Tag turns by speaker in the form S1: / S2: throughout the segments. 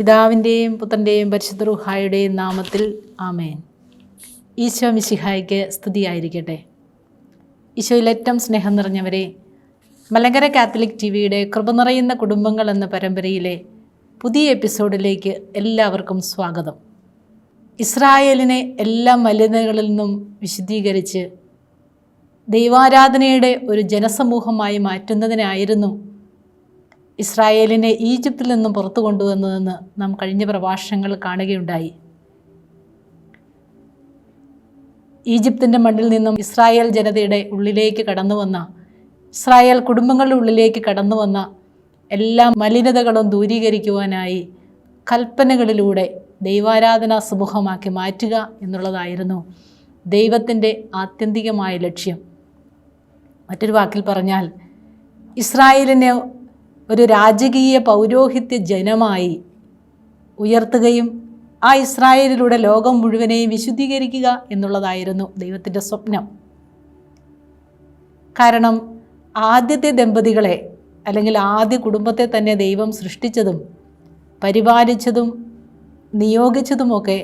S1: പിതാവിന്റെയും പുത്രന്റെയും പരിശുദ്ധ റുഹായുടെയും നാമത്തിൽ ആമേൻ. ഈശോ മിശിഹായ്ക്ക് സ്തുതിയായിരിക്കട്ടെ. ഈശോയിലേറ്റം സ്നേഹം നിറഞ്ഞവരെ മലങ്കര കാത്തലിക് ടി വിയുടെ കൃപ നിറയുന്ന കുടുംബങ്ങൾ എന്ന പരമ്പരയിലെ പുതിയ എപ്പിസോഡിലേക്ക് എല്ലാവർക്കും സ്വാഗതം. ഇസ്രായേലിനെ എല്ലാ മലിനകളിൽ നിന്നും വിശദീകരിച്ച് ദൈവാരാധനയുടെ ഒരു ജനസമൂഹമായി മാറ്റുന്നതിനായിരുന്നു ഇസ്രായേലിനെ ഈജിപ്തിൽ നിന്നും പുറത്തു കൊണ്ടുവന്നതെന്ന് നാം കഴിഞ്ഞ പ്രഭാഷണങ്ങൾ കാണുകയുണ്ടായി. ഈജിപ്തിന്റെ മണ്ണിൽ നിന്നും ഇസ്രായേൽ ജനതയുടെ ഉള്ളിലേക്ക് കടന്നു വന്ന ഇസ്രായേൽ കുടുംബങ്ങളുടെ ഉള്ളിലേക്ക് കടന്നു വന്ന എല്ലാ മലിനതകളും ദൂരീകരിക്കുവാനായി കൽപ്പനകളിലൂടെ ദൈവാരാധനാ സമൂഹമാക്കി മാറ്റുക എന്നുള്ളതായിരുന്നു ദൈവത്തിന്റെ ആത്യന്തികമായ ലക്ഷ്യം. മറ്റൊരു വാക്കിൽ പറഞ്ഞാൽ ഇസ്രായേലിനെ ഒരു രാജകീയ പൗരോഹിത്യ ജനമായി ഉയർത്തുകയും ആ ഇസ്രായേലിലൂടെ ലോകം മുഴുവനെയും വിശുദ്ധീകരിക്കുക എന്നുള്ളതായിരുന്നു ദൈവത്തിന്റെ സ്വപ്നം. കാരണം ആദ്യത്തെ ദമ്പതികളെ അല്ലെങ്കിൽ ആദ്യ കുടുംബത്തെ തന്നെ ദൈവം സൃഷ്ടിച്ചതും പരിപാലിച്ചതും നിയോഗിച്ചതുമൊക്കെ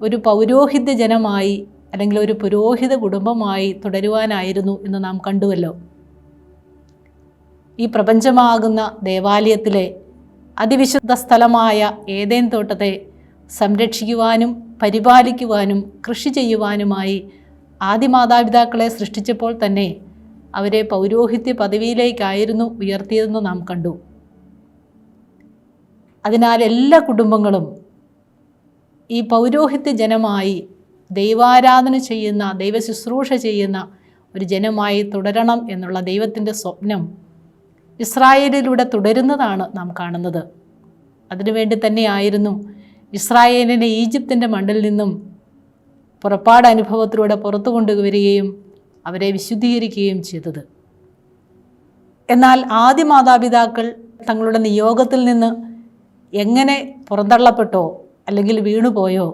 S1: ഒരു പൗരോഹിത്യ ജനമായി അല്ലെങ്കിൽ ഒരു പുരോഹിത കുടുംബമായി തുടരുവാനായിരുന്നു എന്ന് നാം കണ്ടുവല്ലോ. ഈ പ്രപഞ്ചമാകുന്ന ദേവാലയത്തിലെ അതിവിശുദ്ധ സ്ഥലമായ ഏതേൻ തോട്ടത്തെ സംരക്ഷിക്കുവാനും പരിപാലിക്കുവാനും കൃഷി ചെയ്യുവാനുമായി ആദിമാതാപിതാക്കളെ സൃഷ്ടിച്ചപ്പോൾ തന്നെ അവരെ പൗരോഹിത്യ പദവിയിലേക്കായിരുന്നു ഉയർത്തിയതെന്ന് നാം കണ്ടു. അതിനാൽ എല്ലാ കുടുംബങ്ങളും ഈ പൗരോഹിത്യ ജനമായി ദൈവാരാധന ചെയ്യുന്ന ദൈവ ശുശ്രൂഷ ചെയ്യുന്ന ഒരു ജനമായി തുടരണം എന്നുള്ള ദൈവത്തിന്റെ സ്വപ്നം ഇസ്രായേലിലൂടെ തുടരുന്നതാണ് നാം കാണുന്നത്. അതിനുവേണ്ടി തന്നെയായിരുന്നു ഇസ്രായേലിനെ ഈജിപ്തിന്റെ മണ്ണിൽ നിന്നും പുറപ്പാട് അനുഭവത്തിലൂടെ പുറത്തു കൊണ്ടുവരികയും അവരെ വിശുദ്ധീകരിക്കുകയും ചെയ്തത്. എന്നാൽ ആദ്യ മാതാപിതാക്കൾ തങ്ങളുടെ നിയോഗത്തിൽ നിന്ന് എങ്ങനെ പുറന്തള്ളപ്പെട്ടോ അല്ലെങ്കിൽ വീണുപോയോ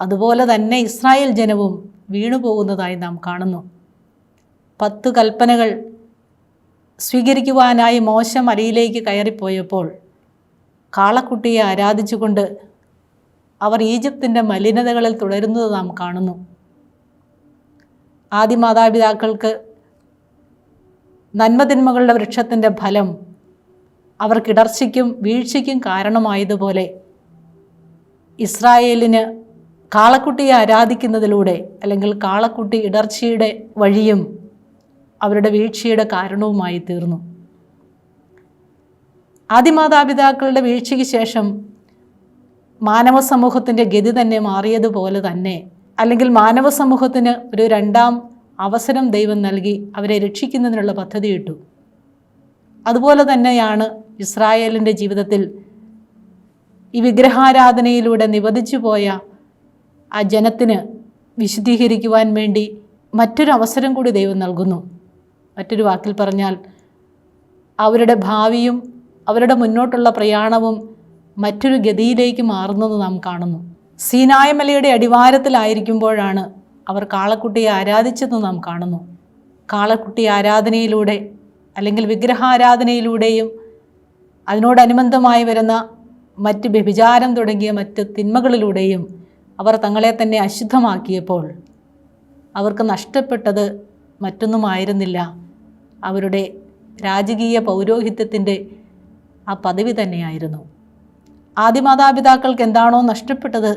S1: അതുപോലെ തന്നെ ഇസ്രായേൽ ജനവും വീണുപോകുന്നതായി നാം കാണുന്നു. പത്ത് കൽപ്പനകൾ സ്വീകരിക്കുവാനായി മോശ മലയിലേക്ക് കയറിപ്പോയപ്പോൾ കാളക്കുട്ടിയെ ആരാധിച്ചുകൊണ്ട് അവർ ഈജിപ്തിന്റെ മലിനതകളിൽ തുടരുന്നത് നാം കാണുന്നു. ആദ്യ മാതാപിതാക്കൾക്ക് നന്മതിന്മകളുടെ വൃക്ഷത്തിന്റെ ഫലം അവർക്കിടർച്ചയ്ക്കും വീഴ്ചയ്ക്കും കാരണമായതുപോലെ ഇസ്രായേലിന് കാളക്കുട്ടിയെ ആരാധിക്കുന്നതിലൂടെ അല്ലെങ്കിൽ കാളക്കുട്ടി ഇടർച്ചയുടെ വഴിയും അവരുടെ വീഴ്ചയുടെ കാരണവുമായി തീർന്നു. ആദിമാതാപിതാക്കളുടെ വീഴ്ചയ്ക്ക് ശേഷം മാനവ സമൂഹത്തിന്റെ ഗതി തന്നെ മാറിയതുപോലെ തന്നെ അല്ലെങ്കിൽ മാനവ സമൂഹത്തിന് ഒരു രണ്ടാം അവസരം ദൈവം നൽകി അവരെ രക്ഷിക്കുന്നതിനുള്ള പദ്ധതി ഇട്ടു അതുപോലെ തന്നെയാണ് ഇസ്രായേലിന്റെ ജീവിതത്തിൽ ഈ വിഗ്രഹാരാധനയിലൂടെ നിവധിച്ചു പോയ ആ ജനത്തിന് വിശദീകരിക്കുവാൻ വേണ്ടി മറ്റൊരു അവസരം കൂടി ദൈവം നൽകുന്നു. മറ്റൊരു വാക്കിൽ പറഞ്ഞാൽ അവരുടെ ഭാവിയും അവരുടെ മുന്നോട്ടുള്ള പ്രയാണവും മറ്റൊരു ഗതിയിലേക്ക് മാറുന്നത് നാം കാണുന്നു. സീനായമലയുടെ അടിവാരത്തിലായിരിക്കുമ്പോഴാണ് അവർ കാളക്കുട്ടിയെ ആരാധിച്ചെന്ന് നാം കാണുന്നു. കാളക്കുട്ടി ആരാധനയിലൂടെ അല്ലെങ്കിൽ വിഗ്രഹാരാധനയിലൂടെയും അതിനോടനുബന്ധമായി വരുന്ന മറ്റ് വ്യഭിചാരം തുടങ്ങിയ മറ്റ് തിന്മകളിലൂടെയും അവർ തങ്ങളെ തന്നെ അശുദ്ധമാക്കിയപ്പോൾ അവർക്ക് നഷ്ടപ്പെട്ടത് മറ്റൊന്നുമായിരുന്നില്ല. അവരുടെ രാജകീയ പൗരോഹിത്യത്തിന്റെ ആ പദവി തന്നെയായിരുന്നു. ആദിമാതാപിതാക്കൾക്ക് എന്താണോ നഷ്ടപ്പെട്ടത്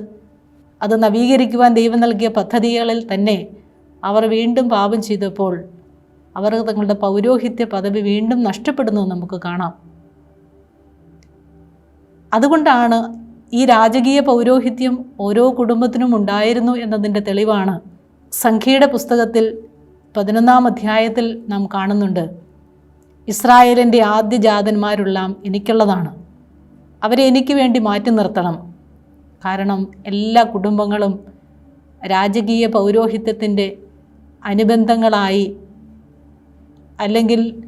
S1: അത് നവീകരിക്കുവാൻ ദൈവം നൽകിയ പദ്ധതികളിൽ തന്നെ അവർ വീണ്ടും പാപം ചെയ്തപ്പോൾ അവർ തങ്ങളുടെ പൗരോഹിത്യ പദവി വീണ്ടും നഷ്ടപ്പെടുന്നു നമുക്ക് കാണാം. അതുകൊണ്ടാണ് ഈ രാജകീയ പൗരോഹിത്യം ഓരോ കുടുംബത്തിനും ഉണ്ടായിരുന്നു എന്നതിന്റെ തെളിവാണ് സംഖ്യയുടെ പുസ്തകത്തിൽ പതിനൊന്നാം അധ്യായത്തിൽ നാം കാണുന്നുണ്ട് ഇസ്രായേലിന്റെ ആദ്യ ജാതന്മാരെല്ലാം എനിക്കുള്ളതാണ്. അവരെ എനിക്ക് വേണ്ടി മാറ്റി നിർത്തണം. കാരണം എല്ലാ കുടുംബങ്ങളും രാജകീയ പൗരോഹിത്യത്തിന്റെ അനുബന്ധങ്ങളായി അല്ലെങ്കിൽ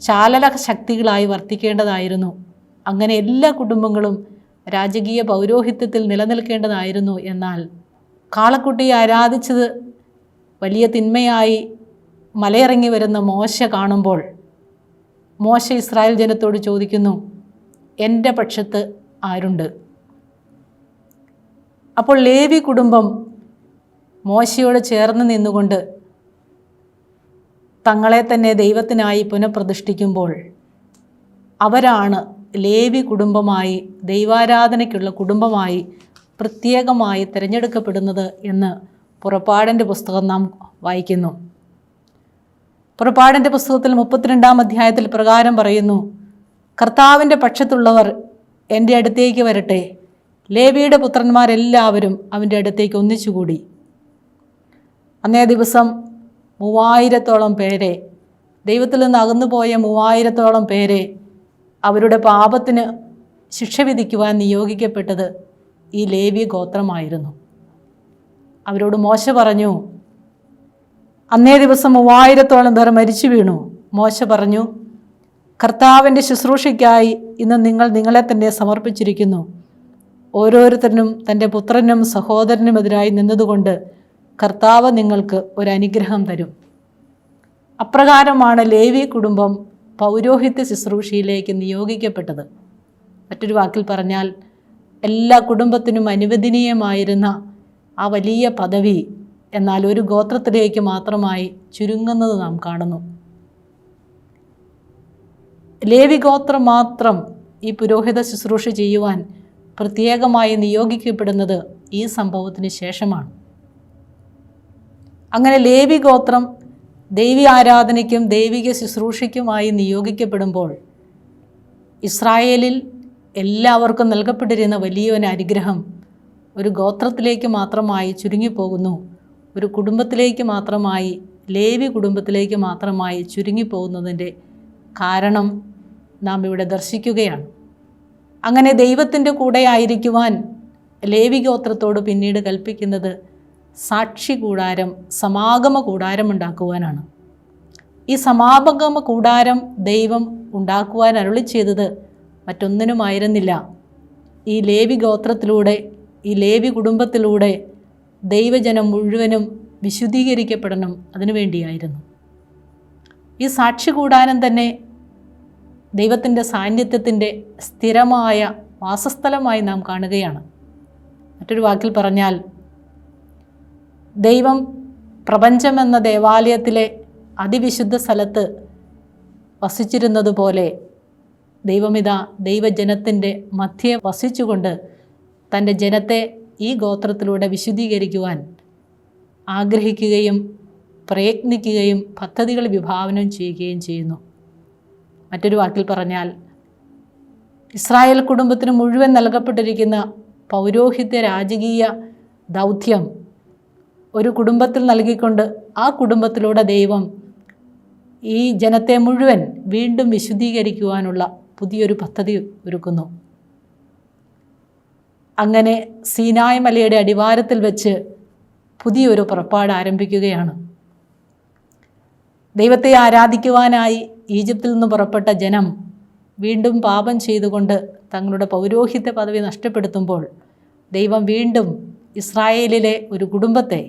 S1: ചാലല ശക്തികളായി വർത്തിക്കേണ്ടതായിരുന്നു. അങ്ങനെ എല്ലാ കുടുംബങ്ങളും രാജകീയ പൗരോഹിത്യത്തിൽ നിലനിൽക്കേണ്ടതായിരുന്നു എന്നാൽ കാളക്കുട്ടിയെ ആരാധിച്ചത് വലിയ തിന്മയായി മലയിറങ്ങി വരുന്ന മോശ കാണുമ്പോൾ മോശ ഇസ്രായേൽ ജനത്തോട് ചോദിക്കുന്നു എന്റെ പക്ഷത്ത് ആരുണ്ട്? അപ്പോൾ ലേവി കുടുംബം മോശയോട് ചേർന്ന് നിന്നുകൊണ്ട് തങ്ങളെ തന്നെ ദൈവത്തിനായി പുനഃപ്രതിഷ്ഠിക്കുമ്പോൾ അവരാണ് ലേവി കുടുംബമായി ദൈവാരാധനയ്ക്കുള്ള കുടുംബമായി പ്രത്യേകമായി തിരഞ്ഞെടുക്കപ്പെടുന്നത് എന്ന് പുറപ്പാടിന്റെ പുസ്തകം നാം വായിക്കുന്നു. പുറപ്പാടിന്റെ പുസ്തകത്തിൽ മുപ്പത്തിരണ്ടാം അധ്യായത്തിൽ പ്രകാരം പറയുന്നു കർത്താവിന്റെ പക്ഷത്തുള്ളവർ എന്റെ അടുത്തേക്ക് വരട്ടെ. ലേവിയുടെ പുത്രന്മാരെല്ലാവരും അവന്റെ അടുത്തേക്ക് ഒന്നിച്ചുകൂടി. അന്നേ ദിവസം മൂവായിരത്തോളം പേരെ ദൈവത്തിൽ നിന്ന് അകന്നുപോയ മൂവായിരത്തോളം പേരെ അവരുടെ പാപത്തിന് ശിക്ഷ വിധിക്കുവാൻ നിയോഗിക്കപ്പെട്ടത് ഈ ലേവി ഗോത്രമായിരുന്നു. അവരോട് മോശ പറഞ്ഞു. അന്നേ ദിവസം മൂവായിരത്തോളം പേർ മരിച്ചു വീണു. മോശ പറഞ്ഞു കർത്താവിന്റെ ശുശ്രൂഷയ്ക്കായി ഇന്ന് നിങ്ങൾ നിങ്ങളെ തന്നെ സമർപ്പിച്ചിരിക്കുന്നു. ഓരോരുത്തരനും തന്റെ പുത്രനും സഹോദരനുമെതിരായി നിന്നതുകൊണ്ട് കർത്താവ് നിങ്ങൾക്ക് ഒരു അനുഗ്രഹം തരും. അപ്രകാരമാണ് ലേവി കുടുംബം പൗരോഹിത്യ ശുശ്രൂഷയിലേക്ക് നിയോഗിക്കപ്പെട്ടത്. മറ്റൊരു വാക്കിൽ പറഞ്ഞാൽ എല്ലാ കുടുംബത്തിനും അനുവദനീയമായിരുന്ന ആ വലിയ പദവി എന്നാൽ ഒരു ഗോത്രത്തിലേക്ക് മാത്രമായി ചുരുങ്ങുന്നത് നാം കാണുന്നു. ലേവി ഗോത്രം മാത്രം ഈ പുരോഹിത ശുശ്രൂഷ ചെയ്യുവാൻ പ്രത്യേകമായി നിയോഗിക്കപ്പെടുന്നത് ഈ സംഭവത്തിന് ശേഷമാണ്. അങ്ങനെ ലേവി ഗോത്രം ദൈവി ആരാധനയ്ക്കും ദൈവിക ശുശ്രൂഷയ്ക്കുമായി നിയോഗിക്കപ്പെടുമ്പോൾ ഇസ്രായേലിൽ എല്ലാവർക്കും നൽകപ്പെട്ടിരുന്ന വലിയൊരു അനുഗ്രഹം ഒരു ഗോത്രത്തിലേക്ക് മാത്രമായി ചുരുങ്ങിപ്പോകുന്നു. ഒരു കുടുംബത്തിലേക്ക് മാത്രമായി ലേവി കുടുംബത്തിലേക്ക് മാത്രമായി ചുരുങ്ങിപ്പോകുന്നതിന്റെ കാരണം നാം ഇവിടെ ദർശിക്കുകയാണ്. അങ്ങനെ ദൈവത്തിന്റെ കൂടെ ആയിരിക്കുവാൻ ലേവി ഗോത്രത്തോട് പിന്നീട് കൽപ്പിക്കുന്നത് സാക്ഷി കൂടാരം സമാഗമ കൂടാരം ഉണ്ടാക്കുവാനാണ്. ഈ സമാഗമ കൂടാരം ദൈവം ഉണ്ടാക്കുവാൻ അരുളി ചെയ്തത് മറ്റൊന്നിനുമായിരുന്നില്ല. ഈ ലേവി ഗോത്രത്തിലൂടെ ഈ ലേവി കുടുംബത്തിലൂടെ ദൈവജനം മുഴുവനും വിശുദ്ധീകരിക്കപ്പെടണം അതിനുവേണ്ടിയായിരുന്നു ഈ സാക്ഷി കൂടാനം തന്നെ ദൈവത്തിന്റെ സാന്നിധ്യത്തിന്റെ സ്ഥിരമായ വാസസ്ഥലമായി നാം കാണുകയാണ്. മറ്റൊരു വാക്കിൽ പറഞ്ഞാൽ ദൈവം പ്രപഞ്ചമെന്ന ദേവാലയത്തിലെ അതിവിശുദ്ധ സ്ഥലത്ത് വസിച്ചിരുന്നതുപോലെ ദൈവമിത ദൈവജനത്തിന്റെ മധ്യേ വസിച്ചുകൊണ്ട് തന്റെ ജനത്തെ ഈ ഗോത്രത്തിലൂടെ വിശുദ്ധീകരിക്കുവാൻ ആഗ്രഹിക്കുകയും പ്രയത്നിക്കുകയും പദ്ധതികൾ വിഭാവനം ചെയ്യുകയും ചെയ്യുന്നു. മറ്റൊരു വാക്കിൽ പറഞ്ഞാൽ ഇസ്രായേൽ കുടുംബത്തിന് മുഴുവൻ നൽകപ്പെട്ടിരിക്കുന്ന പൗരോഹിത്യ രാജകീയ ദൗത്യം ഒരു കുടുംബത്തിൽ നൽകിക്കൊണ്ട് ആ കുടുംബത്തിലൂടെ ദൈവം ഈ ജനത്തെ മുഴുവൻ വീണ്ടും വിശുദ്ധീകരിക്കുവാനുള്ള പുതിയൊരു പദ്ധതി ഒരുക്കുന്നു. അങ്ങനെ സീനായ് മലയുടെ അടിവാരത്തിൽ വെച്ച് പുതിയൊരു പുറപ്പാട് ആരംഭിക്കുകയാണ്. ദൈവത്തെ ആരാധിക്കുവാനായി ഈജിപ്തിൽ നിന്ന് പുറപ്പെട്ട ജനം വീണ്ടും പാപം ചെയ്തുകൊണ്ട് തങ്ങളുടെ പൗരോഹിത്യ പദവി നഷ്ടപ്പെടുത്തുമ്പോൾ ദൈവം വീണ്ടും ഇസ്രായേലിലെ ഒരു കുടുംബത്തെ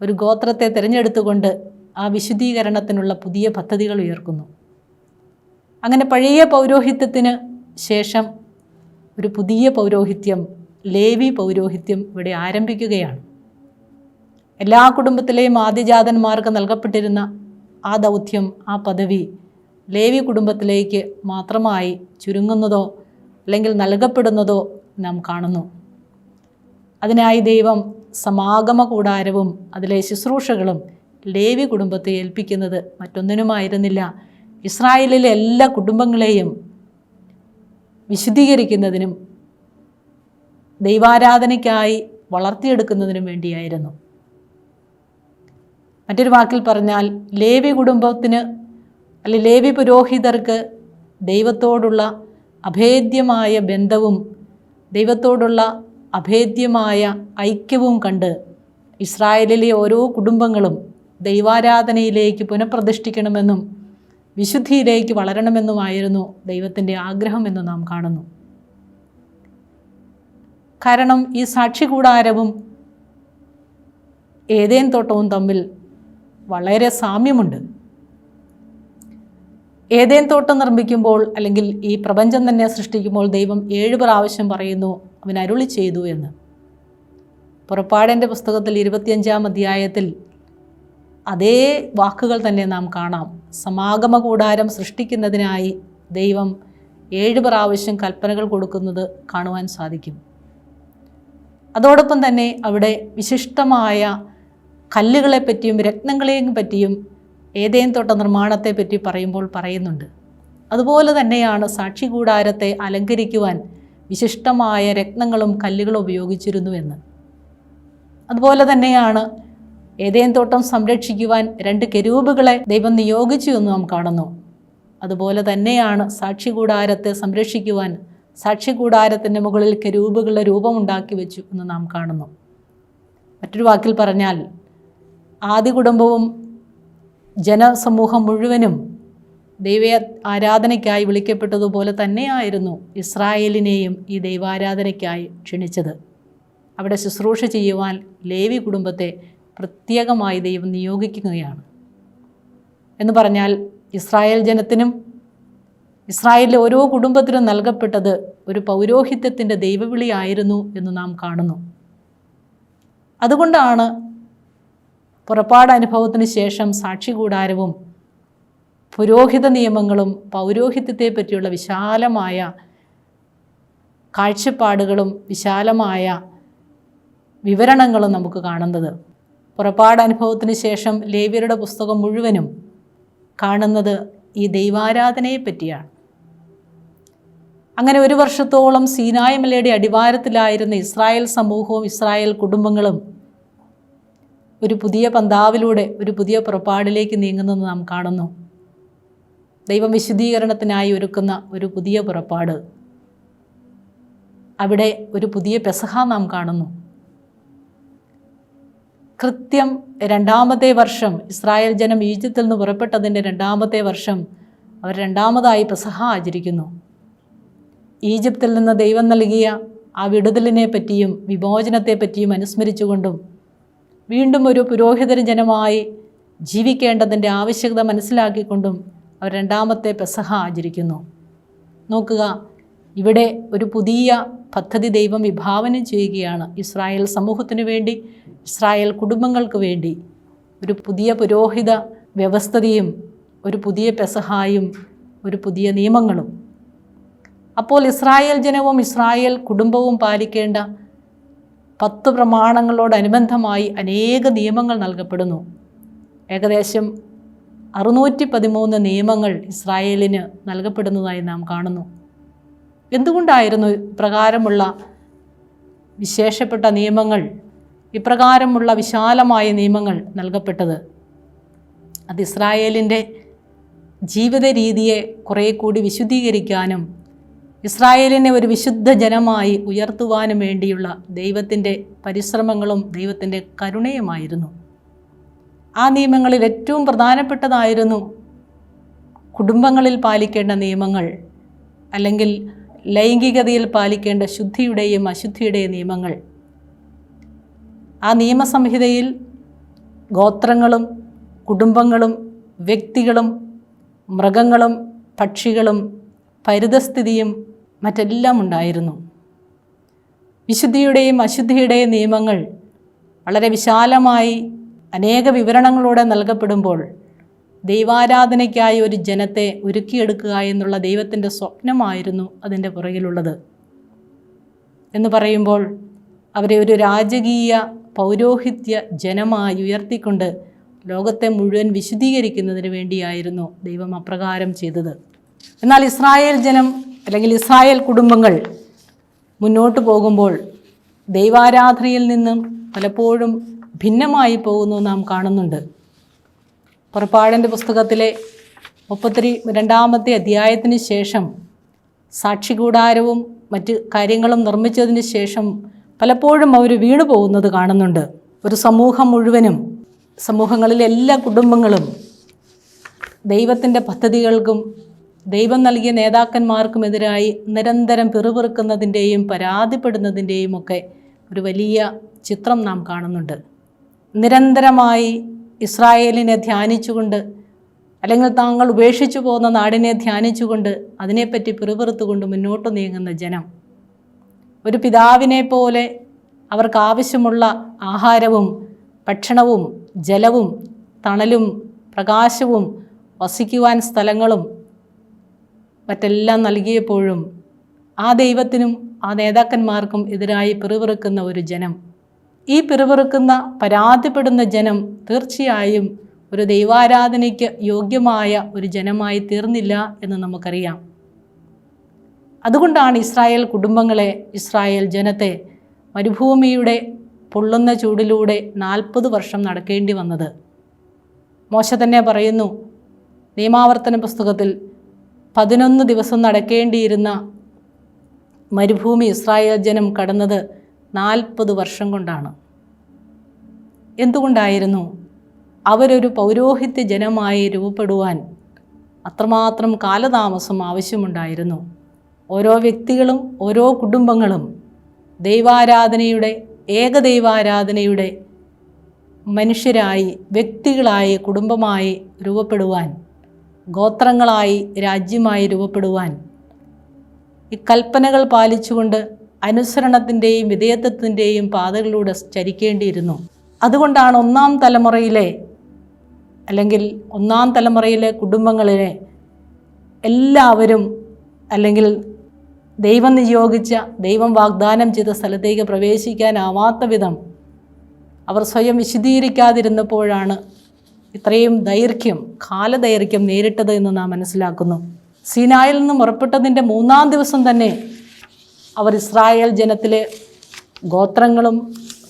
S1: ഒരു ഗോത്രത്തെ തിരഞ്ഞെടുത്തുകൊണ്ട് ആ വിശുദ്ധീകരണത്തിനുള്ള പുതിയ പദ്ധതികൾ ഉയർക്കുന്നു. അങ്ങനെ പഴയ പൗരോഹിത്യത്തിന് ശേഷം ഒരു പുതിയ പൗരോഹിത്യം ലേവി പൗരോഹിത്യം ഇവിടെ ആരംഭിക്കുകയാണ്. എല്ലാ കുടുംബത്തിലെയും ആദ്യജാതന്മാർക്ക് നൽകപ്പെട്ടിരുന്ന ആ ദൗത്യം ആ പദവി ലേവി കുടുംബത്തിലേക്ക് മാത്രമായി ചുരുങ്ങുന്നതോ അല്ലെങ്കിൽ നൽകപ്പെടുന്നതോ നാം കാണുന്നു. അതിനായി ദൈവം സമാഗമ കൂടാരവും അതിലെ ശുശ്രൂഷകളും ലേവി കുടുംബത്തെ ഏൽപ്പിക്കുന്നത് മറ്റൊന്നിനുമായിരുന്നില്ല. ഇസ്രായേലിലെ എല്ലാ കുടുംബങ്ങളെയും വിശുദ്ധീകരിക്കുന്നതിനും ദൈവാരാധനയ്ക്കായി വളർത്തിയെടുക്കുന്നതിനും വേണ്ടിയായിരുന്നു. മറ്റൊരു വാക്കിൽ പറഞ്ഞാൽ ലേവി കുടുംബത്തിന് അല്ലെ ലേവി പുരോഹിതർക്ക് ദൈവത്തോടുള്ള അഭേദ്യമായ ബന്ധവും ദൈവത്തോടുള്ള അഭേദ്യമായ ഐക്യവും കണ്ട് ഇസ്രായേലിലെ ഓരോ കുടുംബങ്ങളും ദൈവാരാധനയിലേക്ക് പുനഃപ്രതിഷ്ഠിക്കണമെന്നും വിശുദ്ധിയിലേക്ക് വളരണമെന്നുമായിരുന്നു ദൈവത്തിന്റെ ആഗ്രഹമെന്ന് നാം കാണുന്നു. കാരണം ഈ സാക്ഷി കൂടാരവും ഏതേൻ തോട്ടവും തമ്മിൽ വളരെ സാമ്യമുണ്ട്. ഏതേൻ തോട്ടം നിർമ്മിക്കുമ്പോൾ അല്ലെങ്കിൽ ഈ പ്രപഞ്ചം തന്നെ സൃഷ്ടിക്കുമ്പോൾ ദൈവം ഏഴ് പ്രാവശ്യം പറയുന്നു അവൻ അരുളി ചെയ്തു എന്ന്. പുറപ്പാടിന്റെ പുസ്തകത്തിൽ ഇരുപത്തിയഞ്ചാം അധ്യായത്തിൽ അതേ വാക്കുകൾ തന്നെ നാം കാണാം. സമാഗമ കൂടാരം സൃഷ്ടിക്കുന്നതിനായി ദൈവം ഏഴ് പ്രാവശ്യം കൽപ്പനകൾ കൊടുക്കുന്നത് കാണുവാൻ സാധിക്കും. അതോടൊപ്പം തന്നെ അവിടെ വിശിഷ്ടമായ കല്ലുകളെ പറ്റിയും രത്നങ്ങളെയും പറ്റിയും ഏതേം തോട്ട നിർമ്മാണത്തെ പറ്റി പറയുമ്പോൾ പറയുന്നുണ്ട്. അതുപോലെ തന്നെയാണ് സാക്ഷി കൂടാരത്തെ അലങ്കരിക്കുവാൻ വിശിഷ്ടമായ രത്നങ്ങളും കല്ലുകളും ഉപയോഗിച്ചിരുന്നു എന്ന് അതുപോലെ തന്നെയാണ് ഏതേം തോട്ടം സംരക്ഷിക്കുവാൻ രണ്ട് കെരൂബുകളെ ദൈവം നിയോഗിച്ചു എന്ന് നാം കാണുന്നു. അതുപോലെ തന്നെയാണ് സാക്ഷി കൂടാരത്തെ സംരക്ഷിക്കുവാൻ സാക്ഷി കൂടാരത്തിന്റെ മുകളിൽ കെരൂബുകളുടെ രൂപമുണ്ടാക്കി വെച്ചു എന്ന് നാം കാണുന്നു. മറ്റൊരു വാക്കിൽ പറഞ്ഞാൽ ആദ്യ കുടുംബവും ജനസമൂഹം മുഴുവനും ദൈവ ആരാധനയ്ക്കായി വിളിക്കപ്പെട്ടതുപോലെ തന്നെയായിരുന്നു ഇസ്രായേലിനെയും ഈ ദൈവാരാധനയ്ക്കായി ക്ഷണിച്ചത്. അവിടെ ശുശ്രൂഷ ചെയ്യുവാൻ ലേവി കുടുംബത്തെ പ്രത്യേകമായി ദൈവം നിയോഗിക്കുകയാണ്. എന്ന് പറഞ്ഞാൽ ഇസ്രായേൽ ജനത്തിനും ഇസ്രായേലിലെ ഓരോ കുടുംബത്തിനും നൽകപ്പെട്ടത് ഒരു പൗരോഹിത്യത്തിന്റെ ദൈവവിളിയായിരുന്നു എന്ന് നാം കാണുന്നു. അതുകൊണ്ടാണ് പുറപ്പാട് അനുഭവത്തിന് ശേഷം സാക്ഷി കൂടാരവും പുരോഹിത നിയമങ്ങളും പൗരോഹിത്യത്തെ പറ്റിയുള്ള വിശാലമായ കാഴ്ചപ്പാടുകളും വിശാലമായ വിവരണങ്ങളും നമുക്ക് കാണുന്നത്. പുറപ്പാട് അനുഭവത്തിന് ശേഷം ലേവ്യരുടെ പുസ്തകം മുഴുവനും കാണുന്നത് ഈ ദൈവാരാധനയെ പറ്റിയാണ് അങ്ങനെ ഒരു വർഷത്തോളം സീനായ മലയുടെ അടിവാരത്തിലായിരുന്ന ഇസ്രായേൽ സമൂഹവും ഇസ്രായേൽ കുടുംബങ്ങളും ഒരു പുതിയ പന്താവിലൂടെ ഒരു പുതിയ പുറപ്പാടിലേക്ക് നീങ്ങുന്നത് നാം കാണുന്നു. ദൈവം വിശുദ്ധീകരണത്തിനായി ഒരുക്കുന്ന ഒരു പുതിയ പുറപ്പാട്. അവിടെ ഒരു പുതിയ പെസഹ നാം കാണുന്നു. കൃത്യം രണ്ടാമത്തെ വർഷം ഇസ്രായേൽ ജനം ഈജിപ്തിൽ നിന്ന് പുറപ്പെട്ടതിന്റെ രണ്ടാമത്തെ വർഷം അവർ രണ്ടാമതായി പെസഹ ആചരിക്കുന്നു. ഈജിപ്തിൽ നിന്ന് ദൈവം നൽകിയ ആ വിടുതലിനെ പറ്റിയും വിമോചനത്തെ പറ്റിയും അനുസ്മരിച്ചുകൊണ്ടും വീണ്ടും ഒരു പുരോഹിതര ജനമായി ജീവിക്കേണ്ടതിന്റെ ആവശ്യകത മനസ്സിലാക്കിക്കൊണ്ടും അവർ രണ്ടാമത്തെ പെസഹ ആചരിക്കുന്നു. നോക്കുക ഇവിടെ ഒരു പുതിയ പദ്ധതി ദൈവം വിഭാവനം ചെയ്യുകയാണ്. ഇസ്രായേൽ സമൂഹത്തിനു വേണ്ടി ഇസ്രായേൽ കുടുംബങ്ങൾക്ക് വേണ്ടി ഒരു പുതിയ പുരോഹിത വ്യവസ്ഥതയും ഒരു പുതിയ പെസഹായും ഒരു പുതിയ നിയമങ്ങളും അപ്പോൾ ഇസ്രായേൽ ജനവും ഇസ്രായേൽ കുടുംബവും പാലിക്കേണ്ട പത്ത് പ്രമാണങ്ങളോടനുബന്ധമായി അനേക നിയമങ്ങൾ നൽകപ്പെടുന്നു. ഏകദേശം അറുന്നൂറ്റി പതിമൂന്ന് നിയമങ്ങൾ ഇസ്രായേലിന് നൽകപ്പെടുന്നതായി നാം കാണുന്നു. എന്തുകൊണ്ടായിരുന്നു ഇപ്രകാരമുള്ള വിശേഷപ്പെട്ട നിയമങ്ങൾ ഇപ്രകാരമുള്ള വിശാലമായ നിയമങ്ങൾ നൽകപ്പെട്ടത്? അത് ഇസ്രായേലിന്റെ ജീവിത രീതിയെ കുറേ കൂടി വിശുദ്ധീകരിക്കാനും ഇസ്രായേലിനെ ഒരു വിശുദ്ധ ജനമായി ഉയർത്തുവാനും വേണ്ടിയുള്ള ദൈവത്തിന്റെ പരിശ്രമങ്ങളും ദൈവത്തിന്റെ കരുണയുമായിരുന്നു. ആ നിയമങ്ങളിൽ ഏറ്റവും പ്രധാനപ്പെട്ടതായിരുന്നു കുടുംബങ്ങളിൽ പാലിക്കേണ്ട നിയമങ്ങൾ അല്ലെങ്കിൽ ലൈംഗികതയിൽ പാലിക്കേണ്ട ശുദ്ധിയുടെയും അശുദ്ധിയുടെയും നിയമങ്ങൾ. ആ നിയമസംഹിതയിൽ ഗോത്രങ്ങളും കുടുംബങ്ങളും വ്യക്തികളും മൃഗങ്ങളും പക്ഷികളും പരിതസ്ഥിതിയും മറ്റെല്ലാം ഉണ്ടായിരുന്നു. വിശുദ്ധിയുടെയും അശുദ്ധിയുടെയും നിയമങ്ങൾ വളരെ വിശാലമായി അനേക വിവരണങ്ങളോടെ നൽകപ്പെടുമ്പോൾ ദൈവാരാധനയ്ക്കായി ഒരു ജനത്തെ ഒരുക്കിയെടുക്കുക എന്നുള്ള ദൈവത്തിന്റെ സ്വപ്നമായിരുന്നു അതിന്റെ പുറകിലുള്ളത്. എന്ന് പറയുമ്പോൾ അവരെ ഒരു രാജകീയ പൗരോഹിത്യ ജനമായി ഉയർത്തിക്കൊണ്ട് ലോകത്തെ മുഴുവൻ വിശുദ്ധീകരിക്കുന്നതിന് വേണ്ടിയായിരുന്നു ദൈവം അപ്രകാരം ചെയ്തത്. എന്നാൽ ഇസ്രായേൽ ജനം അല്ലെങ്കിൽ ഇസ്രായേൽ കുടുംബങ്ങൾ മുന്നോട്ട് പോകുമ്പോൾ ദൈവാരാധനയിൽ നിന്നും പലപ്പോഴും ഭിന്നമായി പോകുന്നു നാം കാണുന്നുണ്ട്. പുറപ്പാടിന്റെ പുസ്തകത്തിലെ മുപ്പത്തി രണ്ടാമത്തെ അധ്യായത്തിന് ശേഷം സാക്ഷികൂടാരവും മറ്റ് കാര്യങ്ങളും നിർമ്മിച്ചതിന് ശേഷം പലപ്പോഴും അവർ വീണു പോകുന്നത് കാണുന്നുണ്ട്. ഒരു സമൂഹം മുഴുവനും സമൂഹങ്ങളിലെ എല്ലാ കുടുംബങ്ങളും ദൈവത്തിന്റെ പദ്ധതികൾക്കും ദൈവം നൽകിയ നേതാക്കന്മാർക്കുമെതിരായി നിരന്തരം പിറുപിറുക്കുന്നതിന്റെയും പരാതിപ്പെടുന്നതിന്റെയും ഒക്കെ ഒരു വലിയ ചിത്രം നാം കാണുന്നുണ്ട്. നിരന്തരമായി ഇസ്രായേലിനെ ധ്യാനിച്ചുകൊണ്ട് അല്ലെങ്കിൽ താങ്കൾ ഉപേക്ഷിച്ചു പോകുന്ന നാടിനെ ധ്യാനിച്ചുകൊണ്ട് അതിനെപ്പറ്റി പിറുപിറുത്തുകൊണ്ട് മുന്നോട്ട് നീങ്ങുന്ന ജനം. ഒരു പിതാവിനെ പോലെ അവർക്ക് ആവശ്യമുള്ള ആഹാരവും ഭക്ഷണവും ജലവും തണലും പ്രകാശവും വസിക്കുവാൻ സ്ഥലങ്ങളും മറ്റെല്ലാം നൽകിയപ്പോഴും ആ ദൈവത്തിനും ആ നേതാക്കന്മാർക്കും എതിരായി പിറുപിറുക്കുന്ന ഒരു ജനം. ഈ പിറുപിറുക്കുന്ന പരാതിപ്പെടുന്ന ജനം തീർച്ചയായും ഒരു ദൈവാരാധനയ്ക്ക് യോഗ്യമായ ഒരു ജനമായി തീർന്നില്ല എന്ന് നമുക്കറിയാം. അതുകൊണ്ടാണ് ഇസ്രായേൽ കുടുംബങ്ങളെ ഇസ്രായേൽ ജനത്തെ മരുഭൂമിയുടെ പൊള്ളുന്ന ചൂടിലൂടെ നാൽപ്പത് വർഷം നടക്കേണ്ടി വന്നത്. മോശ തന്നെ പറയുന്നു നിയമാവർത്തന പുസ്തകത്തിൽ പതിനൊന്ന് ദിവസം നടക്കേണ്ടിയിരുന്ന മരുഭൂമി ഇസ്രായേൽ ജനം കടന്നത് നാൽപ്പത് വർഷം കൊണ്ടാണ്. എന്തുകൊണ്ടായിരുന്നു അവരൊരു പൗരോഹിത്യ ജനമായി രൂപപ്പെടുവാൻ അത്രമാത്രം കാലതാമസം ആവശ്യമുണ്ടായിരുന്നു? ഓരോ വ്യക്തികളും ഓരോ കുടുംബങ്ങളും ദൈവാരാധനയുടെ ഏകദൈവാരാധനയുടെ മനുഷ്യരായി വ്യക്തികളായി കുടുംബമായി രൂപപ്പെടുവാൻ ഗോത്രങ്ങളായി രാജ്യമായി രൂപപ്പെടുവാൻ. കൽപ്പനകൾ പാലിച്ചുകൊണ്ട് അനുസരണത്തിന്റെയും വിധേയത്വത്തിന്റെയും പാതകളിലൂടെ ചരിക്കേണ്ടിയിരുന്നു. അതുകൊണ്ടാണ് ഒന്നാം തലമുറയിലെ അല്ലെങ്കിൽ ഒന്നാം തലമുറയിലെ കുടുംബങ്ങളിലെ എല്ലാവരും അല്ലെങ്കിൽ ദൈവം നിയോഗിച്ച ദൈവം വാഗ്ദാനം ചെയ്ത സ്ഥലത്തേക്ക് പ്രവേശിക്കാനാവാത്ത വിധം അവർ സ്വയം വിശദീകരിക്കാതിരുന്നപ്പോഴാണ് ഇത്രയും ദൈർഘ്യം കാലദൈർഘ്യം നേരിട്ടത് എന്ന് നാം മനസ്സിലാക്കുന്നു. സീനായിൽ നിന്ന് പുറപ്പെട്ടതിന്റെ മൂന്നാം ദിവസം തന്നെ അവർ ഇസ്രായേൽ ജനത്തിലെ ഗോത്രങ്ങളും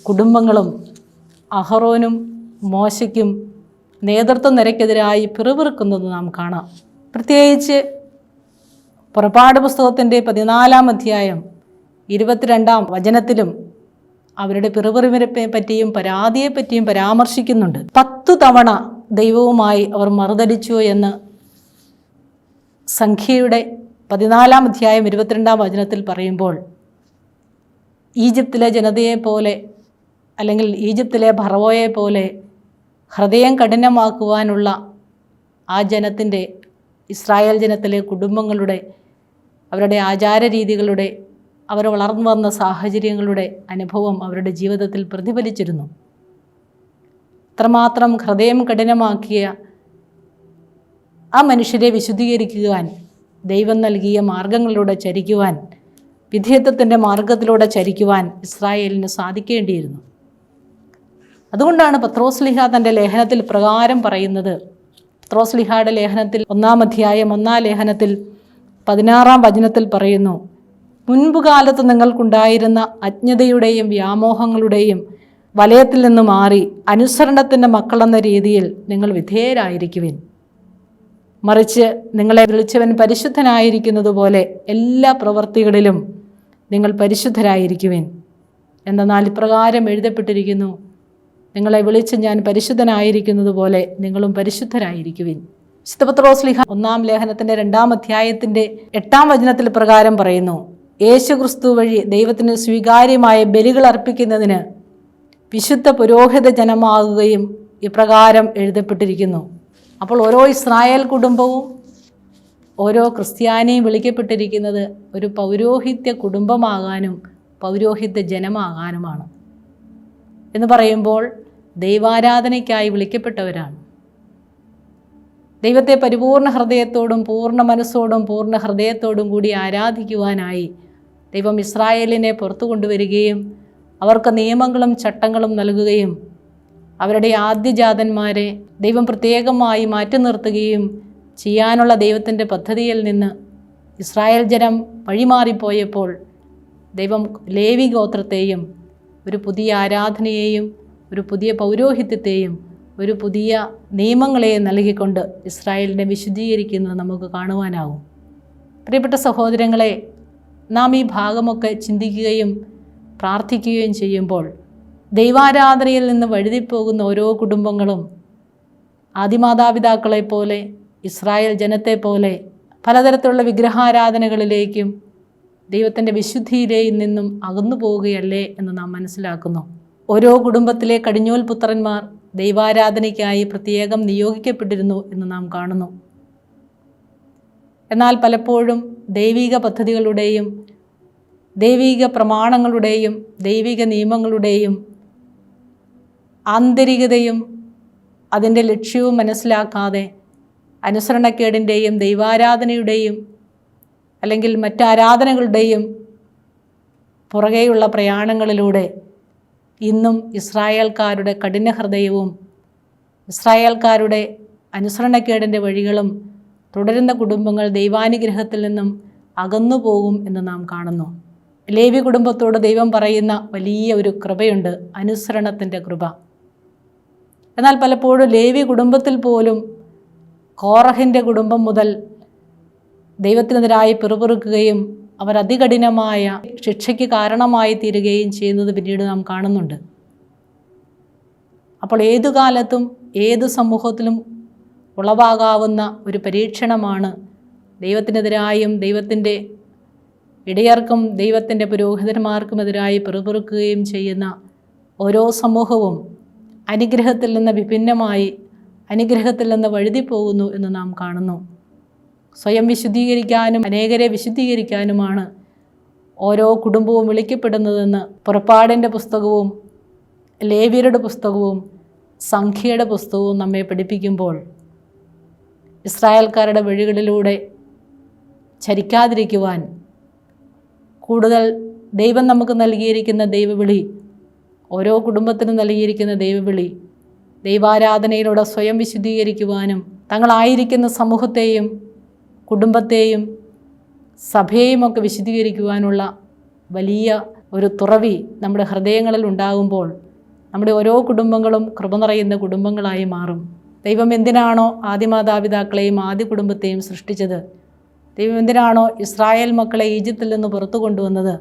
S1: കുടുംബങ്ങളും അഹറോനും മോശയ്ക്കും നേതൃത്വ നിരക്കെതിരായി പിറുപിറുക്കുന്നത് നാം കാണാം. പ്രത്യേകിച്ച് പുറപ്പാട് പുസ്തകത്തിന്റെ പതിനാലാം അധ്യായം ഇരുപത്തിരണ്ടാം വചനത്തിലും അവരുടെ പിറുപിറിവിനെ പറ്റിയും പരാതിയെപ്പറ്റിയും പരാമർശിക്കുന്നുണ്ട്. പത്തു തവണ ദൈവവുമായി അവർ മറുതടിച്ചു എന്ന് സംഖ്യയുടെ പതിനാലാം അധ്യായം ഇരുപത്തിരണ്ടാം വചനത്തിൽ പറയുമ്പോൾ ഈജിപ്തിലെ ജനതയെ പോലെ അല്ലെങ്കിൽ ഈജിപ്തിലെ ഭർവോയെ പോലെ ഹൃദയം കഠിനമാക്കുവാനുള്ള ആ ജനത്തിന്റെ ഇസ്രായേൽ ജനത്തിലെ കുടുംബങ്ങളുടെ അവരുടെ ആചാര രീതികളുടെ അവർ വളർന്നു വന്ന സാഹചര്യങ്ങളുടെ അനുഭവം അവരുടെ ജീവിതത്തിൽ പ്രതിഫലിച്ചിരുന്നു. അത്രമാത്രം ഹൃദയം കഠിനമാക്കിയ ആ മനുഷ്യരെ വിശുദ്ധീകരിക്കുവാൻ ദൈവം നൽകിയ മാർഗങ്ങളിലൂടെ ചരിക്കുവാൻ വിധേയത്വത്തിന്റെ മാർഗത്തിലൂടെ ചരിക്കുവാൻ ഇസ്രായേലിന് സാധിക്കേണ്ടിയിരുന്നു. അതുകൊണ്ടാണ് പത്രോസ്ലിഹ തന്റെ ലേഖനത്തിൽ പ്രകാരം പറയുന്നത്. പത്രോസ്ലിഹയുടെ ലേഖനത്തിൽ ഒന്നാം അധ്യായം ഒന്നാം ലേഖനത്തിൽ പതിനാറാം വചനത്തിൽ പറയുന്നു മുൻപ് കാലത്ത് നിങ്ങൾക്കുണ്ടായിരുന്ന അജ്ഞതയുടെയും വ്യാമോഹങ്ങളുടെയും വലയത്തിൽ നിന്ന് മാറി അനുസരണത്തിന്റെ മക്കളെന്ന രീതിയിൽ നിങ്ങൾ വിധേയരായിരിക്കുവിൻ. മറിച്ച് നിങ്ങളെ വിളിച്ചവൻ പരിശുദ്ധനായിരിക്കുന്നതുപോലെ എല്ലാ പ്രവൃത്തികളിലും നിങ്ങൾ പരിശുദ്ധരായിരിക്കുവിൻ. എന്നാൽ ഇപ്രകാരം എഴുതപ്പെട്ടിരിക്കുന്നു നിങ്ങളെ വിളിച്ച് ഞാൻ പരിശുദ്ധനായിരിക്കുന്നത് പോലെ നിങ്ങളും പരിശുദ്ധരായിരിക്കുവിൻ. ശിതപത്രോസ്ലിഹ ഒന്നാം ലേഖനത്തിന്റെ രണ്ടാം അധ്യായത്തിന്റെ എട്ടാം വചനത്തിൽ പ്രകാരം പറയുന്നു യേശു ക്രിസ്തു വഴി ദൈവത്തിന് സ്വീകാര്യമായ ബലികൾ അർപ്പിക്കുന്നതിന് വിശുദ്ധ പുരോഹിത ജനമാകുകയും ഇപ്രകാരം എഴുതപ്പെട്ടിരിക്കുന്നു. അപ്പോൾ ഓരോ ഇസ്രായേൽ കുടുംബവും ഓരോ ക്രിസ്ത്യാനിയും വിളിക്കപ്പെട്ടിരിക്കുന്നത് ഒരു പൗരോഹിത്യ കുടുംബമാകാനും പൗരോഹിത്യ ജനമാകാനുമാണ് എന്ന് പറയുമ്പോൾ ദൈവാരാധനയ്ക്കായി വിളിക്കപ്പെട്ടവരാണ്. ദൈവത്തെ പരിപൂർണ ഹൃദയത്തോടും പൂർണ മനസ്സോടും പൂർണ ഹൃദയത്തോടും കൂടി ആരാധിക്കുവാനായി ദൈവം ഇസ്രായേലിനെ പുറത്തു കൊണ്ടുവരികയും അവർക്ക് നിയമങ്ങളും ചട്ടങ്ങളും നൽകുകയും അവരുടെ ആദ്യജാതന്മാരെ ദൈവം പ്രത്യേകമായി മാറ്റി നിർത്തുകയും ചെയ്യാനുള്ള ദൈവത്തിന്റെ പദ്ധതിയിൽ നിന്ന് ഇസ്രായേൽ ജനം വഴിമാറിപ്പോയപ്പോൾ ദൈവം ലേവി ഗോത്രത്തെയും ഒരു പുതിയ ആരാധനയെയും ഒരു പുതിയ പൗരോഹിത്യത്തെയും ഒരു പുതിയ നിയമങ്ങളെയും നൽകിക്കൊണ്ട് ഇസ്രായേലിനെ വിശുദ്ധീകരിക്കുന്നത് നമുക്ക് കാണുവാനാവും. പ്രിയപ്പെട്ട സഹോദരങ്ങളെ നാം ഈ ഭാഗമൊക്കെ ചിന്തിക്കുകയും പ്രാർത്ഥിക്കുകയും ചെയ്യുമ്പോൾ ദൈവാരാധനയിൽ നിന്ന് വഴുതിപ്പോകുന്ന ഓരോ കുടുംബങ്ങളും ആദിമാതാപിതാക്കളെ പോലെ ഇസ്രായേൽ ജനത്തെ പോലെ പലതരത്തിലുള്ള വിഗ്രഹാരാധനകളിലേക്കും ദൈവത്തിന്റെ വിശുദ്ധിയിലേയും നിന്നും അകന്നു പോവുകയല്ലേ എന്ന് നാം മനസ്സിലാക്കുന്നു. ഓരോ കുടുംബത്തിലെ കടിഞ്ഞൂൽ പുത്രന്മാർ ദൈവാരാധനയ്ക്കായി പ്രത്യേകം നിയോഗിക്കപ്പെട്ടിരുന്നു എന്ന് നാം കാണുന്നു. എന്നാൽ പലപ്പോഴും ദൈവിക പദ്ധതികളുടെയും ദൈവിക പ്രമാണങ്ങളുടെയും ദൈവിക നിയമങ്ങളുടെയും ആന്തരികതയും അതിന്റെ ലക്ഷ്യവും മനസ്സിലാക്കാതെ അനുസരണക്കേടിന്റെയും ദൈവാരാധനയുടെയും അല്ലെങ്കിൽ മറ്റാരാധനകളുടെയും പുറകെയുള്ള പ്രയാണങ്ങളിലൂടെ ഇന്നും ഇസ്രായേൽക്കാരുടെ കഠിന ഹൃദയവും ഇസ്രായേൽക്കാരുടെ അനുസരണക്കേടിന്റെ വഴികളും തുടരുന്ന കുടുംബങ്ങൾ ദൈവാനുഗ്രഹത്തിൽ നിന്നും അകന്നു പോകും എന്ന് നാം കാണുന്നു. ലേവി കുടുംബത്തോട് ദൈവം പറയുന്ന വലിയ ഒരു കൃപയുണ്ട്. അനുസരണത്തിന്റെ കൃപ. എന്നാൽ പലപ്പോഴും ലേവി കുടുംബത്തിൽ പോലും കോറഹിന്റെ കുടുംബം മുതൽ ദൈവത്തിനെതിരായി പിറുപിറുക്കുകയും അവർ ശിക്ഷയ്ക്ക് കാരണമായി തീരുകയും ചെയ്യുന്നത് പിന്നീട് നാം കാണുന്നുണ്ട്. അപ്പോൾ ഏതു കാലത്തും ഏത് സമൂഹത്തിലും ഉളവാകാവുന്ന ഒരു പരീക്ഷണമാണ് ദൈവത്തിനെതിരായും ദൈവത്തിന്റെ ഇടയർക്കും ദൈവത്തിന്റെ പുരോഹിതന്മാർക്കുമെതിരായി പിറുപിറുക്കുകയും ചെയ്യുന്ന ഓരോ സമൂഹവും അനുഗ്രഹത്തിൽ നിന്ന് വിഭിന്നമായി അനുഗ്രഹത്തിൽ നിന്ന് വഴുതി പോകുന്നു എന്ന് നാം കാണുന്നു. സ്വയം വിശുദ്ധീകരിക്കാനും അനേകരെ വിശുദ്ധീകരിക്കാനുമാണ് ഓരോ കുടുംബവും വിളിക്കപ്പെടുന്നതെന്ന് പുറപ്പാടിന്റെ പുസ്തകവും ലേവിയരുടെ പുസ്തകവും സംഖ്യയുടെ പുസ്തകവും നമ്മെ പഠിപ്പിക്കുമ്പോൾ ഇസ്രായേൽക്കാരുടെ വഴികളിലൂടെ ചരിക്കാതിരിക്കുവാൻ കൂടുതൽ ദൈവം നമുക്ക് നൽകിയിരിക്കുന്ന ദൈവവിളി ഓരോ കുടുംബത്തിനും നൽകിയിരിക്കുന്ന ദൈവവിളി ദൈവാരാധനയിലൂടെ സ്വയം വിശുദ്ധീകരിക്കുവാനും തങ്ങളായിരിക്കുന്ന സമൂഹത്തെയും കുടുംബത്തെയും സഭയെയും ഒക്കെ വിശുദ്ധീകരിക്കുവാനുള്ള വലിയ ഒരു തുറവി നമ്മുടെ ഹൃദയങ്ങളിൽ ഉണ്ടാകുമ്പോൾ നമ്മുടെ ഓരോ കുടുംബങ്ങളും കൃപ നിറയുന്ന കുടുംബങ്ങളായി മാറും. ദൈവം എന്തിനാണോ ആദ്യമാതാപിതാക്കളെയും ആദ്യ കുടുംബത്തെയും സൃഷ്ടിച്ചത്? ദൈവം എന്തിനാണോ ഇസ്രായേൽ മക്കളെ ഈജിപ്തിൽ നിന്ന് പുറത്തു കൊണ്ടുവന്നത്?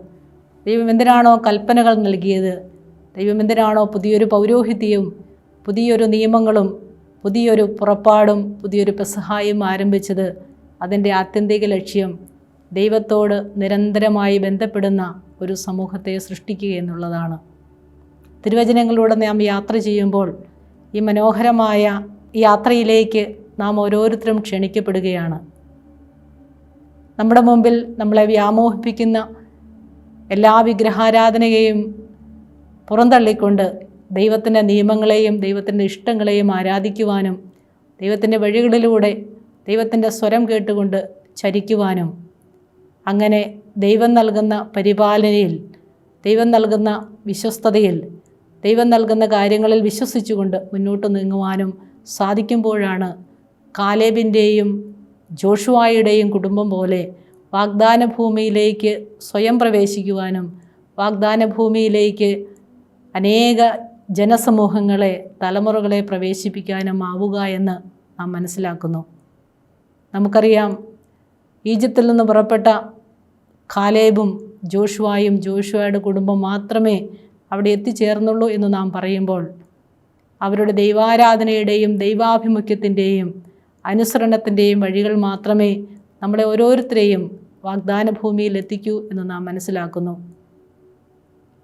S1: ദൈവം എന്തിനാണോ കൽപ്പനകൾ നൽകിയത്? ദൈവം എന്തിനാണോ പുതിയൊരു പൗരോഹിത്യവും പുതിയൊരു നിയമങ്ങളും പുതിയൊരു പുറപ്പാടും പുതിയൊരു പെസഹായും ആരംഭിച്ചത്? അതിന്റെ ആത്യന്തിക ലക്ഷ്യം ദൈവത്തോട് നിരന്തരമായി ബന്ധപ്പെടുന്ന ഒരു സമൂഹത്തെ സൃഷ്ടിക്കുക എന്നുള്ളതാണ്. തിരുവചനങ്ങളിലൂടെ നാം യാത്ര ചെയ്യുമ്പോൾ ഈ മനോഹരമായ യാത്രയിലേക്ക് നാം ഓരോരുത്തരും ക്ഷണിക്കപ്പെടുകയാണ്. നമ്മുടെ മുമ്പിൽ നമ്മളെ വ്യാമോഹിപ്പിക്കുന്ന എല്ലാ വിഗ്രഹാരാധനയെയും പുറന്തള്ളിക്കൊണ്ട് ദൈവത്തിന്റെ നിയമങ്ങളെയും ദൈവത്തിന്റെ ഇഷ്ടങ്ങളെയും ആരാധിക്കുവാനും ദൈവത്തിന്റെ വഴികളിലൂടെ ദൈവത്തിന്റെ സ്വരം കേട്ടുകൊണ്ട് ചരിക്കുവാനും അങ്ങനെ ദൈവം നൽകുന്ന പരിപാലനയിൽ ദൈവം നൽകുന്ന വിശ്വസ്തതയിൽ ദൈവം നൽകുന്ന കാര്യങ്ങളിൽ വിശ്വസിച്ചുകൊണ്ട് മുന്നോട്ട് നീങ്ങുവാനും സാധിക്കുമ്പോഴാണ് കാലേബിന്റെയും ജോഷുവായുടെയും കുടുംബം പോലെ വാഗ്ദാന ഭൂമിയിലേക്ക് സ്വയം പ്രവേശിക്കുവാനും വാഗ്ദാന ഭൂമിയിലേക്ക് അനേക ജനസമൂഹങ്ങളെ തലമുറകളെ പ്രവേശിപ്പിക്കാനും ആവുക എന്ന് നാം മനസ്സിലാക്കുന്നു. നമുക്കറിയാം ഈജിപ്തിൽ നിന്ന് പുറപ്പെട്ട കാലേബും ജോഷുവായും ജോഷുവയുടെ കുടുംബം മാത്രമേ അവിടെ എത്തിച്ചേർന്നുള്ളൂ എന്ന് നാം പറയുമ്പോൾ അവരുടെ ദൈവാരാധനയുടെയും ദൈവാഭിമുഖ്യത്തിന്റെയും അനുസരണത്തിന്റെയും വഴികൾ മാത്രമേ നമ്മളെ ഓരോരുത്തരെയും വാഗ്ദാന ഭൂമിയിൽ എത്തിക്കൂ എന്ന് നാം മനസ്സിലാക്കുന്നു.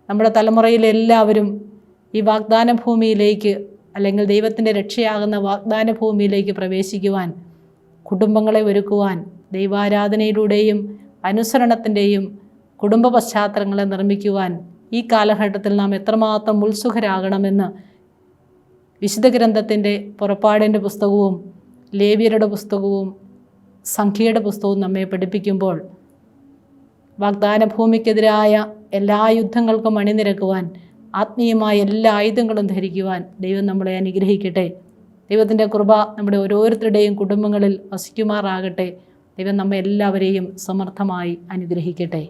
S1: നമ്മുടെ തലമുറയിലെ എല്ലാവരും ഈ വാഗ്ദാന ഭൂമിയിലേക്ക് അല്ലെങ്കിൽ ദൈവത്തിന്റെ രക്ഷയാകുന്ന വാഗ്ദാന ഭൂമിയിലേക്ക് പ്രവേശിക്കുവാൻ കുടുംബങ്ങളെ ഒരുക്കുവാൻ ദൈവാരാധനയിലൂടെയും അനുസരണത്തിന്റെയും കുടുംബ പശ്ചാത്തലങ്ങളെ നിർമ്മിക്കുവാൻ ഈ കാലഘട്ടത്തിൽ നാം എത്രമാത്രം ഉത്സുഖരാകണമെന്ന് വിശുദ്ധ ഗ്രന്ഥത്തിന്റെ പുറപ്പാടിന്റെ പുസ്തകവും ലേവ്യരുടെ പുസ്തകവും സംഖ്യയുടെ പുസ്തകവും നമ്മെ പഠിപ്പിക്കുമ്പോൾ വാഗ്ദാന ഭൂമിക്കെതിരായ എല്ലാ യുദ്ധങ്ങൾക്കും അണിനിരക്കുവാൻ ആത്മീയമായ എല്ലാ ആയുധങ്ങളും ധരിക്കുവാൻ ദൈവം നമ്മളെ അനുഗ്രഹിക്കട്ടെ. ദൈവത്തിന്റെ കൃപ നമ്മുടെ ഓരോരുത്തരുടെയും കുടുംബങ്ങളിൽ വസിക്കുമാറാകട്ടെ. ദൈവം നമ്മെ എല്ലാവരെയും സമർത്ഥമായി അനുഗ്രഹിക്കട്ടെ.